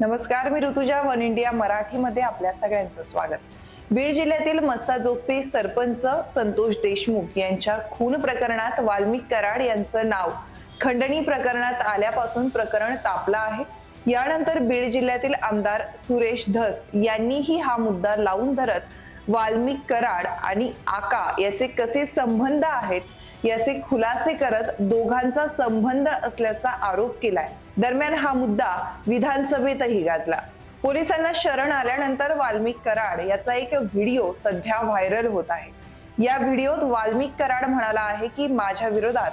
नमस्कार मी Rutuja one India मराठीमध्ये आपल्या सगळ्यांचं स्वागत. बीड जिल्ह्यातील मस्ताजोगचे सरपंच संतोष देशमुख यांच्या खून प्रकरणात वाल्मिक कराड यांचं नाव खंडणी प्रकरणात आल्यापासून प्रकरण तापलं आहे. यानंतर बीड जिल्ह्यातील आमदार सुरेश धस यांनीही हा मुद्दा लावून धरत वाल्मिक कराड आणि आका याचे कसे संबंध आहेत याचे खुलासे करत दोघांचा संबंध असल्याचा आरोप केलाय. दरम्यान हा मुद्दा विधानसभेतही गाजला. पोलिसांना शरण आल्यानंतर वाल्मिक कराड याचा एक व्हिडिओ सध्या व्हायरल होत आहे. या व्हिडिओत वाल्मिक कराड म्हणाला आहे की माझ्या विरोधात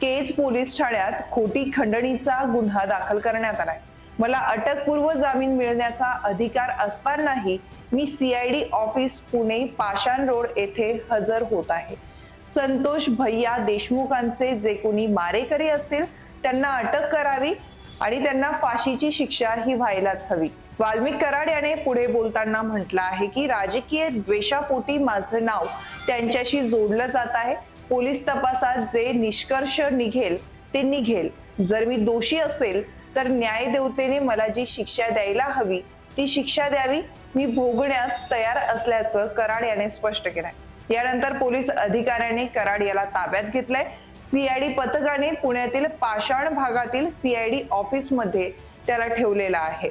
केज पोलीस ठाण्यात खोटी खंडणीचा गुन्हा दाखल करण्यात आलाय. मला अटकपूर्व जामीन मिळण्याचा अधिकार असतानाही मी CID office Pune Pashan road येथे हजर होत आहे. संतोष भैया देशमुखांचे जे कोणी मारेकरी असतील त्यांना अटक करावी आणि त्यांना फाशीची शिक्षा ही व्हायलाच हवी. वाल्मिक कराड याने पुढे बोलताना म्हटलं आहे की राजकीय द्वेषापोटी माझं नाव त्यांच्याशी जोडलं जात आहे. पोलीस तपासात जे निष्कर्ष निघेल ते निघेल. जर मी दोषी असेल तर न्यायदेवतेने मला जी शिक्षा द्यायला हवी ती शिक्षा द्यावी. मी भोगण्यास तयार असल्याचं कराड याने स्पष्ट केलंय. यानंतर पोलीस अधिकाऱ्यांनी कराड याला ताब्यात घेतलंय. सीआयडी पथकाने पुण्यातील पाषाण भागातील सीआयडी ऑफिसमध्ये त्याला ठेवलेला आहे.